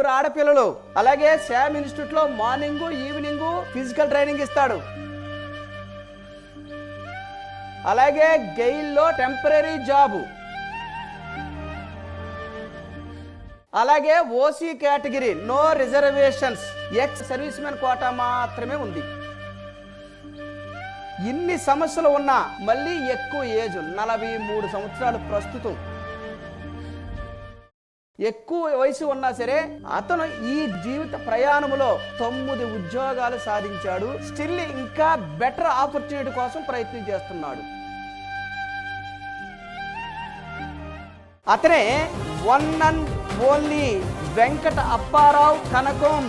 ముగ్గురు ఆడపిల్లలు అలాగే శామ్ ఇన్స్టిట్యూట్లో మార్నింగ్ ఈవినింగ్ ఫిజికల్ ట్రైనింగ్ ఇస్తాడు. అలాగే గెయిల్లో టెంపరీ జాబు. అలాగే OC category no reservations ex service man quota మాత్రమే ఉంది. ఇన్ని సమస్యలు ఉన్నా మళ్ళీ ఎక్కువ ఏజ్ నలభై మూడు సంవత్సరాలు ప్రస్తుతం. ఎక్కువ వయసు ఉన్నా సరే అతను ఈ జీవిత ప్రయాణములో తొమ్మిది ఉద్యోగాలు సాధించాడు. స్టిల్ ఇంకా బెటర్ ఆపర్చునిటీ కోసం ప్రయత్నం చేస్తున్నాడు. అతనే one and only Venkata Apparao Kanakam.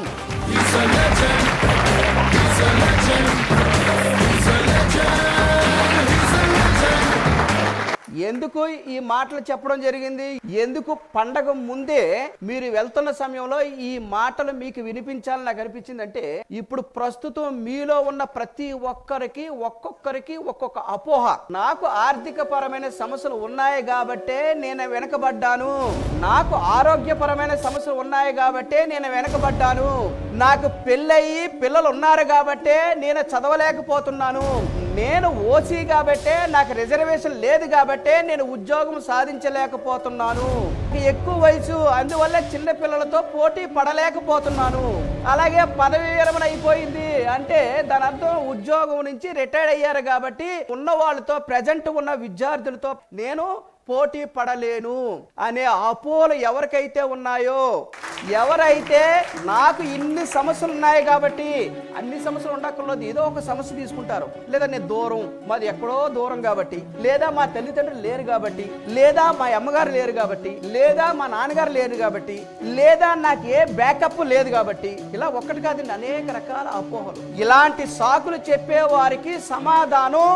ఎందుకు ఈ మాటలు చెప్పడం జరిగింది? ఎందుకు పండగ ముందే మీరు వెళ్తున్న సమయంలో ఈ మాటలు మీకు వినిపించాలని నాకు అనిపించింది అంటే ఇప్పుడు ప్రస్తుతం మీలో ఉన్న ప్రతి ఒక్కరికి ఒక్కొక్కరికి ఒక్కొక్క అపోహ. నాకు ఆర్థిక పరమైన సమస్యలు ఉన్నాయి కాబట్టే నేను వెనకబడ్డాను. నాకు ఆరోగ్యపరమైన సమస్యలు ఉన్నాయి కాబట్టే నేను వెనకబడ్డాను. నాకు పెళ్ళయి పిల్లలు ఉన్నారు కాబట్టే నేను చదవలేకపోతున్నాను. నేను ఓసీ కాబట్టే నాకు రిజర్వేషన్ లేదు కాబట్టి నేను ఉద్యోగం సాధించలేకపోతున్నాను. ఎక్కువ వయసు అందువల్ల చిన్నపిల్లలతో పోటీ పడలేకపోతున్నాను. అలాగే పదవి విరమణ అయిపోయింది. అంటే దాని అర్థం ఉద్యోగం నుంచి రిటైర్డ్ అయ్యారు కాబట్టి ఉన్న వాళ్ళతో ప్రజెంట్ ఉన్న విద్యార్థులతో నేను పోటీ పడలేను. అనే అపోలు ఎవరికైతే ఉన్నాయో ఎవరైతే నాకు ఇన్ని సమస్యలు ఉన్నాయి కాబట్టి అన్ని సమస్యలు ఉండక్కర్లేదు ఏదో ఒక సమస్య తీసుకుంటారు. లేదా నేను దూరం మాది ఎక్కడో దూరం కాబట్టి లేదా మా తల్లిదండ్రులు లేరు కాబట్టి లేదా మా అమ్మగారు లేరు కాబట్టి లేదా మా నాన్నగారు లేరు కాబట్టి లేదా నాకు ఏ బ్యాకప్ లేదు కాబట్టి ఇలా ఒక్కటి కాదండి అనేక రకాల అపోహలు. ఇలాంటి సాకులు చెప్పే వారికి సమాధానం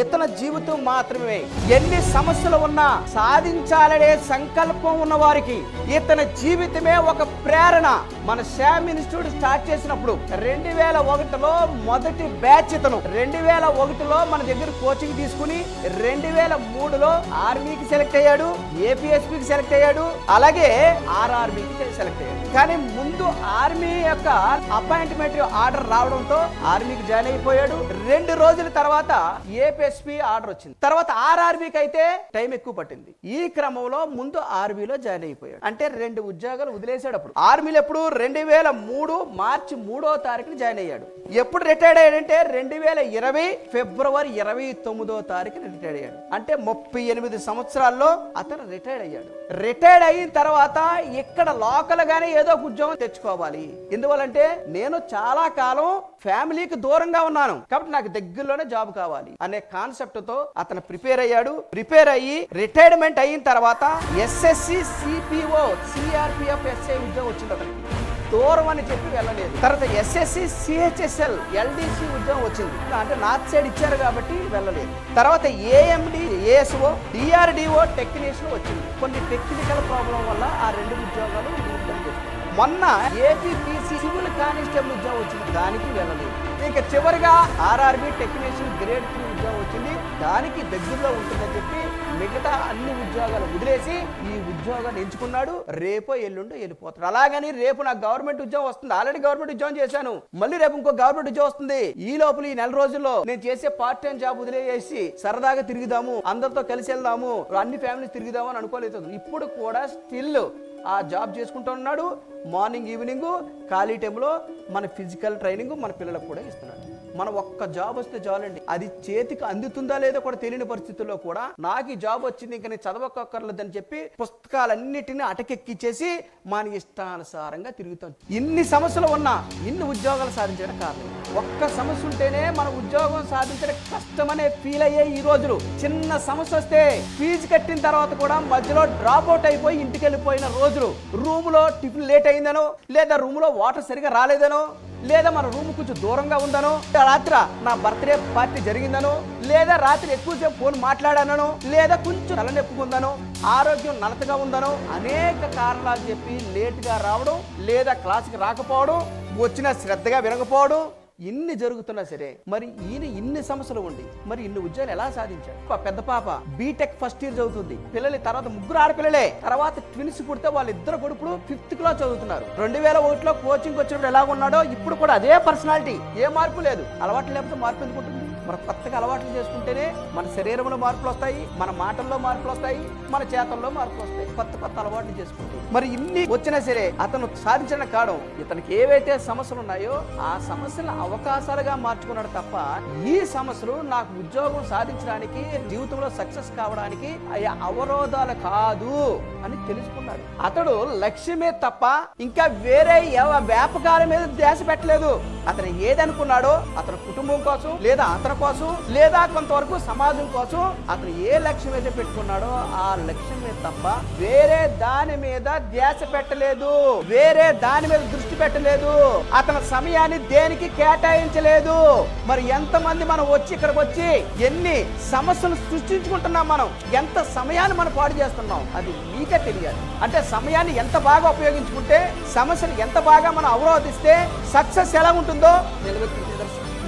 ఇతని జీవితం మాత్రమే. ఎన్ని సమస్యలు ఉన్నా సాధించాలనే సంకల్పం ఉన్న వారికి ఇతని జీవితమే ఒక ప్రేరణ మన శామ్ ఇన్స్టిట్యూట్ స్టార్ట్ చేసినప్పుడు రెండు వేల ఒకటిలో మొదటి బ్యాచ్ ఇతను. రెండు వేల ఒకటిలో మన దగ్గర కోచింగ్ తీసుకుని రెండు వేల మూడులో ఆర్మీకి సెలెక్ట్ అయ్యాడు ఏపీఎస్పీకి సెలెక్ట్ అయ్యాడు అలాగే ఆర్ఆర్బీకి సెలెక్ట్ అయ్యాడు. కానీ ముందు ఆర్మీ యొక్క అపాయింట్మెంట్ ఆర్డర్ రావడంతో ఆర్మీకి జాయిన్ అయిపోయాడు. రెండు రోజుల తర్వాత ఏపీఎస్పీ ఆర్డర్ వచ్చింది. తర్వాత ఆర్ఆర్బీకి అయితే టైం ఎక్కువ పట్టింది. ఈ క్రమంలో ముందు ఆర్మీలో జాయిన్ అయిపోయాడు. అంటే రెండు ఉద్యోగాలు వదిలేశాడు. అప్పుడు ఆర్మీలో ఎప్పుడు? రెండు వేల మూడు మార్చి మూడో తారీఖున జాయిన్ అయ్యాడు. ఎప్పుడు రిటైర్డ్ అయ్యాడంటే రెండు వేల ఇరవై ఫిబ్రవరి ఇరవై తొమ్మిదో తారీఖున రిటైర్డ్ అయ్యాడు. అంటే ముప్పై ఎనిమిది సంవత్సరాల్లో అతను రిటైర్డ్ అయ్యాడు. రిటైర్డ్ అయిన తర్వాత ఇక్కడ లోకల్ గానే ఏదో ఒక ఉద్యోగం తెచ్చుకోవాలి. ఎందువల్లంటే నేను చాలా కాలం ఫ్యామిలీకి దూరంగా ఉన్నాను. కాబట్టి నాకు దగ్గరలోనే జాబ్ కావాలి అనే కాన్సెప్ట్తో అతను ప్రిపేర్ అయ్యాడు. ప్రిపేర్ అయ్యి రిటైర్మెంట్ అయిన తర్వాత ఎస్ఎస్సి సిపిఓ సిఆర్పిఎఫ్ ఎస్ఐ ఉద్యోగం వచ్చింది అతనికి. దూరం అని చెప్పి వెళ్ళలేదు. తర్వాత ఎస్ఎస్సి సిహెచ్ఎస్ఎల్ ఎల్డిసి ఉద్యోగం వచ్చింది. అంటే నార్త్ సైడ్ ఇచ్చారు కాబట్టి వెళ్ళలేదు. తర్వాత ఏఎండి ఏఎస్ఓ డిఆర్డిఓ టెక్నీషియన్ వచ్చింది. కొన్ని టెక్నికల్ ప్రాబ్లం వల్ల ఆ రెండు ఉద్యోగాలు మొన్న ఏపీపీసీ సివిల్ కానిస్టేబుల్ ఉద్యోగం వచ్చింది. దానికి వెళ్ళలేదు. ఇక చివరిగా ఆర్ఆర్బి టెక్నీషియన్ గ్రేడ్ త్రీ ఉద్యోగం వచ్చింది దానికి దగ్గరలో ఉంటుందని చెప్పి మిగతా అన్ని ఉద్యోగాలు వదిలేసి ఈ ఉద్యోగాన్ని ఎంచుకున్నాడు. రేపో ఎల్లుండో వెళ్ళిపోతాడు. అలాగని రేపు నాకు గవర్నమెంట్ ఉద్యోగం వస్తుంది. ఆల్రెడీ గవర్నమెంట్ ఉద్యోగం చేశాను. మళ్ళీ రేపు ఇంకో గవర్నమెంట్ ఉద్యోగం వస్తుంది. ఈ లోపల ఈ నెల రోజుల్లో నేను చేసే పార్ట్ టైం జాబ్ వదిలేసి సరదాగా తిరుగుదాము అందరితో కలిసి వెళ్దాము అన్ని ఫ్యామిలీస్ తిరుగుదాము అని అనుకోలేదు. ఇప్పుడు కూడా స్టిల్ ఆ జాబ్ చేసుకుంటూ ఉన్నాడు. మార్నింగ్ ఈవినింగ్ ఖాళీ టైంలో మన ఫిజికల్ ట్రైనింగ్ మన పిల్లలకు కూడా ఇస్తున్నాడు. మన ఒక్క జాబ్ వస్తే చాలండి. అది చేతికి అందుతుందా లేదో కూడా తెలియని పరిస్థితుల్లో కూడా నాకు ఈ జాబ్ వచ్చింది ఇంకా నేను చదవక్కర్లేదని చెప్పి పుస్తకాలన్నిటిని అటకెక్కిచ్చేసి మన ఇష్టానుసారంగా తిరుగుతాం. ఇన్ని సమస్యలు ఉన్నా ఇన్ని ఉద్యోగాలు సాధించడం కారణం. ఒక్క సమస్య ఉంటేనే మన ఉద్యోగం సాధించడం కష్టమనే ఫీల్ అయ్యే ఈ రోజులు. చిన్న సమస్య వస్తే ఫీజు కట్టిన తర్వాత కూడా మధ్యలో డ్రాప్ అవుట్ అయిపోయి ఇంటికి వెళ్ళిపోయిన రోజులు. రూమ్లో టిఫిన్ లేట్ అయిందనో లేదా రూమ్లో వాటర్ సరిగా రాలేదనో లేదా మన రూమ్ కొంచెం దూరంగా ఉందనో రాత్రి నా బర్త్డే పార్టీ జరిగిందనో లేదా రాత్రి ఎక్కువసేపు ఫోన్ మాట్లాడానో లేదా కొంచెం తలనొప్పుకుందనో ఆరోగ్యం నలతగా ఉందనో అనేక కారణాలు చెప్పి లేట్గా రావడం లేదా క్లాస్కి రాకపోవడం వచ్చిన శ్రద్ధగా వినకపోవడం ఇన్ని జరుగుతున్నా సరే మరి ఈయన ఇన్ని సమస్యలు ఉండి మరి ఇన్ని ఉద్యోగాలు ఎలా సాధించాడు? పెద్ద పాప బీటెక్ ఫస్ట్ ఇయర్ చదువుతుంది. పిల్లలు తర్వాత ముగ్గురు ఆడపిల్లలే. తర్వాత ట్విన్స్ పుడితే వాళ్ళిద్దరు కొడుకులు ఫిఫ్త్ క్లాస్ చదువుతున్నారు. రెండు వేల ఒకటిలో కోచింగ్ వచ్చినప్పుడు ఎలా ఉన్నాడో ఇప్పుడు కూడా అదే పర్సనాలిటీ ఏ మార్పు లేదు. అలవాటు లేకపోతే మార్పు ఎందుకుంటుంది మనం కొత్తగా అలవాట్లు చేసుకుంటేనే మన శరీరంలో మార్పులు వస్తాయి మన మాటల్లో మార్పులు వస్తాయి మన చేతల్లో మార్పులు వస్తాయి. కొత్త కొత్త అలవాట్లు చేసుకుంటాయి మరి ఇన్ని వచ్చినా సరే అతను సాధించిన కాడం ఇతనికి ఏవైతే సమస్యలు ఉన్నాయో ఆ సమస్యలను అవకాశాలుగా మార్చుకున్నాడు తప్ప ఈ సమస్యలు నాకు ఉద్యోగం సాధించడానికి జీవితంలో సక్సెస్ కావడానికి అయ్యా అవరోధాలు కాదు అని తెలుసుకున్నాడు. అతడు లక్ష్యమే తప్ప ఇంకా వేరే వ్యాపకాల మీద ధ్యాస పెట్టలేదు. అతను ఏదనుకున్నాడో అతని కుటుంబం కోసం లేదా అతను కోసం? లేదా కొంతవరకు సమాజం కోసం? అతను ఏ లక్ష్యం అయితే పెట్టుకున్నాడో ఆ లక్ష్యం మీద తప్ప వేరే దాని మీద ధ్యాస పెట్టలేదు. వేరే దాని మీద దృష్టి పెట్టలేదు. అతని సమయాన్ని దేనికి కేటాయించలేదు? మరి ఎంతమంది మనం వచ్చి ఇక్కడికి వచ్చి ఎన్ని సమస్యలు సృష్టించుకుంటున్నాం మనం? ఎంత సమయాన్ని మనం పాడు చేస్తున్నాం? అది మీకే తెలియాలి. అంటే సమయాన్ని ఎంత బాగా ఉపయోగించుకుంటే సమస్యను ఎంత బాగా మనం అవరోధిస్తే సక్సెస్ ఎలా ఉంటుందో నిలబెట్టి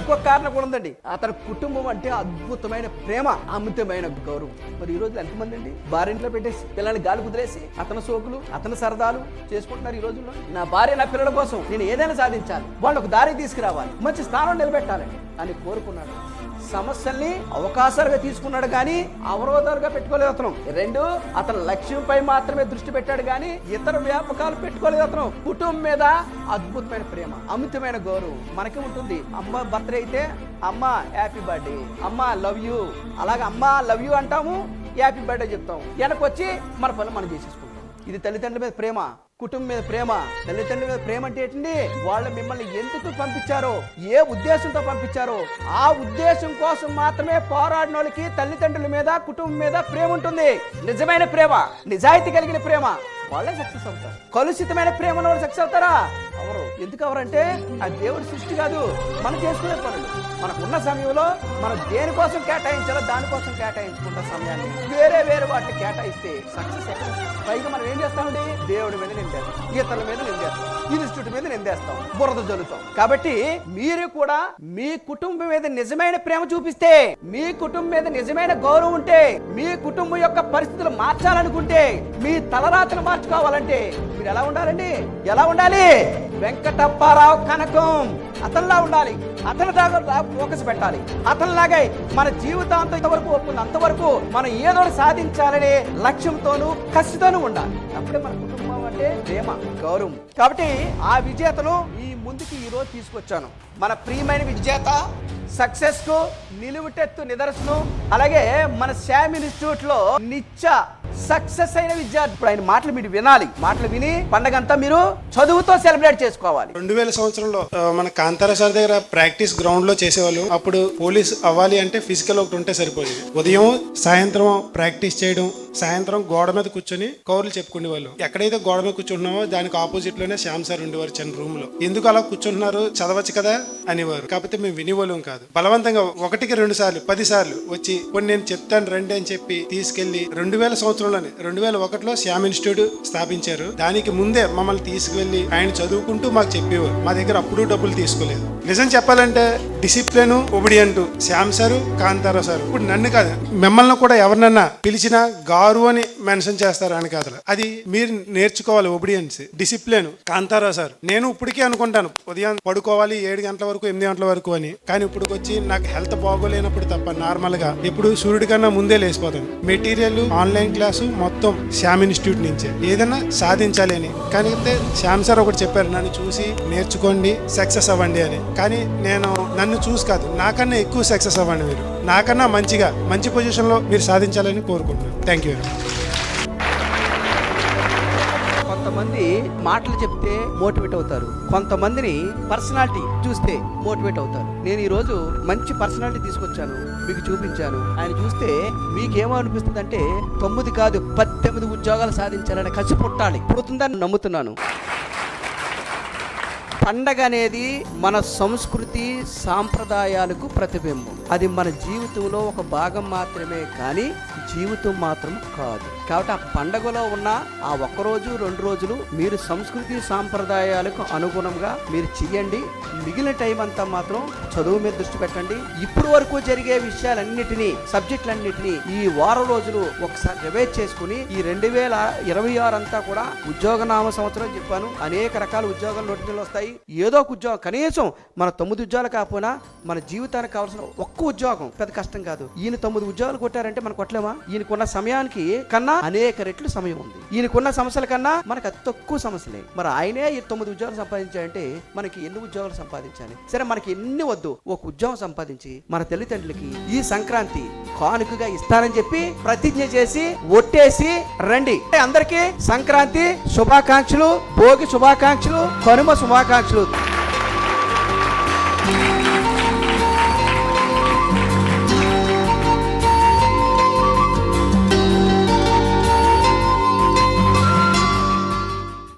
ఇంకొక కారణం కూడా ఉందండి. అతని కుటుంబం అంటే అద్భుతమైన ప్రేమ అమితమైన గౌరవం. మరి ఈ రోజులు ఎంతమంది అండి? భార్యంట్లో పెట్టేసి పిల్లల్ని గాలి కుదిలేసి అతని సోకులు అతని సరదాలు చేసుకుంటున్నారు ఈ రోజుల్లో? నా భార్య నా పిల్లల కోసం నేను ఏదైనా సాధించాలి. వాళ్ళకు దారి తీసుకురావాలి. మంచి స్థానం నిలబెట్టాలని అని కోరుకున్నాడు సమస్యల్ని అవకాశాలుగా తీసుకున్నాడు కానీ అవరోధాలుగా పెట్టుకోలేదు అతను. రెండు అతను లక్ష్యంపై మాత్రమే దృష్టి పెట్టాడు కానీ ఇతర వ్యాపకాలు పెట్టుకోలేదు అతను. కుటుంబం మీద అద్భుతమైన ప్రేమ అమితమైన గౌరవం మనకి ఉంటుంది. అమ్మ బర్త్డే అయితే అమ్మ హ్యాపీ బర్త్డే. అమ్మ లవ్ యూ. అలాగే అమ్మ లవ్ యూ అంటాము హ్యాపీ బర్త్డే చెప్తాము. వెనకొచ్చి మన పనులు మనం చేసేసుకుంటాం. ఇది తల్లిదండ్రుల మీద ప్రేమ. కుటుంబం మీద ప్రేమ తల్లిదండ్రుల మీద ప్రేమ అంటే ఏంటండి? వాళ్ళు మిమ్మల్ని ఎందుకు పంపించారో ఏ ఉద్దేశంతో పంపించారో ఆ ఉద్దేశం కోసం మాత్రమే పోరాడిన వాళ్ళకి తల్లిదండ్రుల మీద కుటుంబం మీద ప్రేమ ఉంటుంది. నిజమైన ప్రేమ నిజాయితీ కలిగిన ప్రేమ. వాళ్ళే సక్సెస్ అవుతారు. కలుషితమైన ప్రేమ ఉన్న వాళ్ళు సక్సెస్ అవుతారా? అవరు. ఎందుకు అవరంటే ఆ దేవుడి సృష్టి కాదు మనం చేసుకునే పనులు. మనకున్న సమయంలో మనం దేనికోసం కేటాయించాలో దానికోసం కేటాయించుకుంటా సమయాన్ని వేరే వేరే వాటిని కేటాయిస్తే సక్సెస్? పైగా మనం ఏం చేస్తామండి దేవుడి మీద నిందేస్తాం ఇతరుల మీద నిందేస్తాం ఇన్స్టిట్యూట్ మీద నిందేస్తాం బురద జల్లుతాం. కాబట్టి మీరు కూడా మీ కుటుంబం మీద నిజమైన ప్రేమ చూపిస్తే మీ కుటుంబం మీద నిజమైన గౌరవం ఉంటే మీ కుటుంబం యొక్క పరిస్థితులు మార్చాలనుకుంటే మీ తలరాతను మార్చుకోవాలంటే మీరు ఎలా ఉండాలండి? ఎలా ఉండాలి? వెంకటప్పారావు కనకం. అతనిలా ఉండాలి. అతని దాకా ఫోకస్ పెట్టాలి. అతనిలాగే మన జీవితాంతం ఇంతవరకు ఒప్పుకుంది అంతవరకు మనం ఏదో సాధించాలనే లక్ష్యంతోనూ కసితోనూ ఉండాలి. అప్పుడే మన కుటుంబం అంటే ప్రేమ గౌరవం. కాబట్టి ఆ విజేతను ఈ ముందుకి ఈరోజు తీసుకొచ్చాను. మన ప్రియమైన విజేత సక్సెస్కు నిలువుటెత్తు నిదర్శనం అలాగే మన శామ్ ఇన్స్టిట్యూట్లో నిత్య సక్సెస్ అయిన విద్యార్థి ఇప్పుడు ఆయన మాటలు మీరు వినాలి. మాటలు విని పండగంతా మీరు చదువుతో సెలబ్రేట్ చేసుకోవాలి. రెండు వేల సంవత్సరంలో మన కాంతార సార్ దగ్గర ప్రాక్టీస్ గ్రౌండ్లో చేసేవాళ్ళు. అప్పుడు పోలీస్ అవ్వాలి అంటే ఫిజికల్ ఒకటి ఉంటే సరిపోయింది. ఉదయం సాయంత్రం ప్రాక్టీస్ చేయడం సాయంత్రం గోడ మీద కూర్చొని కౌర్లు చెప్పుకునేవాళ్ళు. ఎక్కడైతే గోడ మీద కూర్చుంటున్నామో దానికి ఆపోజిట్లోనే శ్యామ్ సార్ ఉండేవారు చిన్న రూమ్లో ఎందుకు అలా కూర్చుంటున్నారు? చదవచ్చు కదా అనేవారు. కాకపోతే మేము వినేవాళ్ళం కాదు. బలవంతంగా ఒకటికి రెండు సార్లు పది సార్లు వచ్చి కొన్ని నేను చెప్తాను రండి అని చెప్పి తీసుకెళ్ళి రెండు వేల సంవత్సరంలోనే రెండు వేల ఒకటిలో శ్యామ్ ఇన్స్టిట్యూట్ స్థాపించారు. దానికి ముందే మమ్మల్ని తీసుకువెళ్ళి ఆయన చదువుకుంటూ మాకు చెప్పేవారు. మా దగ్గర అప్పుడు డబ్బులు తీసుకోలేదు. నిజం చెప్పాలంటే discipline obedient Shyam sir Kantara sir. ఇప్పుడు నన్ను కాదు మిమ్మల్ని కూడా ఎవరినన్నా పిలిచినా గారు అని మెన్షన్ చేస్తారు అని కాదు అది మీరు నేర్చుకోవాలి ఒబిడియన్స్ డిసిప్లిన్. కాంతారా సార్. నేను ఇప్పటికే అనుకుంటాను ఉదయం పడుకోవాలి ఏడు గంటల వరకు ఎనిమిది గంటల వరకు అని. కానీ ఇప్పుడు వచ్చి నాకు హెల్త్ బాగోలేనప్పుడు తప్ప నార్మల్గా ఇప్పుడు సూర్యుడి కన్నా ముందే లేసిపోతాను మెటీరియల్ ఆన్లైన్ క్లాసు మొత్తం శ్యామ్ ఇన్స్టిట్యూట్ నుంచే. ఏదైనా సాధించాలి అని. కానీ అయితే శ్యామ్ సార్ ఒకటి చెప్పారు నన్ను చూసి నేర్చుకోండి సక్సెస్ అవ్వండి అని. కానీ నేను నన్ను చూసి కాదు నాకన్నా ఎక్కువ సక్సెస్ అవ్వండి మీరు. నాకన్నా మంచిగా మంచి పొజిషన్లో మీరు సాధించాలని కోరుకుంటున్నాను. థ్యాంక్ యూ వెరీ మచ్ కొంతమంది మాటలు చెప్తే మోటివేట్ అవుతారు. కొంతమందిని పర్సనాలిటీ చూస్తే మోటివేట్ అవుతారు. నేను ఈ రోజు మంచి పర్సనాలిటీ తీసుకొచ్చాను. మీకు చూపించాను. ఆయన చూస్తే మీకేమనిపిస్తుంది అంటే తొమ్మిది కాదు పద్దెనిమిది ఉద్యోగాలు సాధించాలని కసి పుట్టాలి పుడుతుందని నమ్ముతున్నాను. పండగ అనేది మన సంస్కృతి సాంప్రదాయాలకు ప్రతిబింబం. అది మన జీవితంలో ఒక భాగం మాత్రమే కానీ జీవితం మాత్రం కాదు. కాబట్టి ఆ పండగలో ఉన్న ఆ ఒక్క రోజు రెండు రోజులు మీరు సంస్కృతి సాంప్రదాయాలకు అనుగుణంగా మీరు చెయ్యండి. మిగిలిన టైం అంతా మాత్రం చదువు మీద దృష్టి పెట్టండి. ఇప్పుడు వరకు జరిగే విషయాలన్నిటినీ సబ్జెక్టులన్నిటినీ ఈ వారం రోజులు ఒకసారి రివైజ్ చేసుకుని ఈ రెండు వేల ఇరవై ఆరు అంతా కూడా ఉద్యోగ నామ సంవత్సరం చెప్పాను. అనేక రకాల ఉద్యోగాలు నోటిఫికేషన్లు వస్తాయి. ఏదో ఒక ఉద్యోగం కనీసం మన తొమ్మిది ఉద్యోగాలు కాకపోయినా మన జీవితానికి కావాల్సిన ఒక్క ఉద్యోగం పెద్ద కష్టం కాదు. ఈయన తొమ్మిది ఉద్యోగాలు కొట్టారంటే మనం కొట్టలేమా? ఈయనకున్న సమయానికి కన్నా అనేక రెట్లు సమయం ఉంది. ఈయనకున్న సమస్యల కన్నా మనకు అతి తక్కువ సమస్యలే. మరి ఆయనే ఈ తొమ్మిది ఉద్యోగాలు సంపాదించాలంటే మనకి ఎన్ని ఉద్యోగాలు సంపాదించాలి? సరే మనకి ఎన్ని వద్దు ఒక ఉద్యోగం సంపాదించి మన తల్లిదండ్రులకి ఈ సంక్రాంతి కానుకగా ఇస్తానని చెప్పి ప్రతిజ్ఞ చేసి ఒట్టేసి రండి. అందరికీ సంక్రాంతి శుభాకాంక్షలు భోగి శుభాకాంక్షలు కనుమ శుభాకాంక్షలు.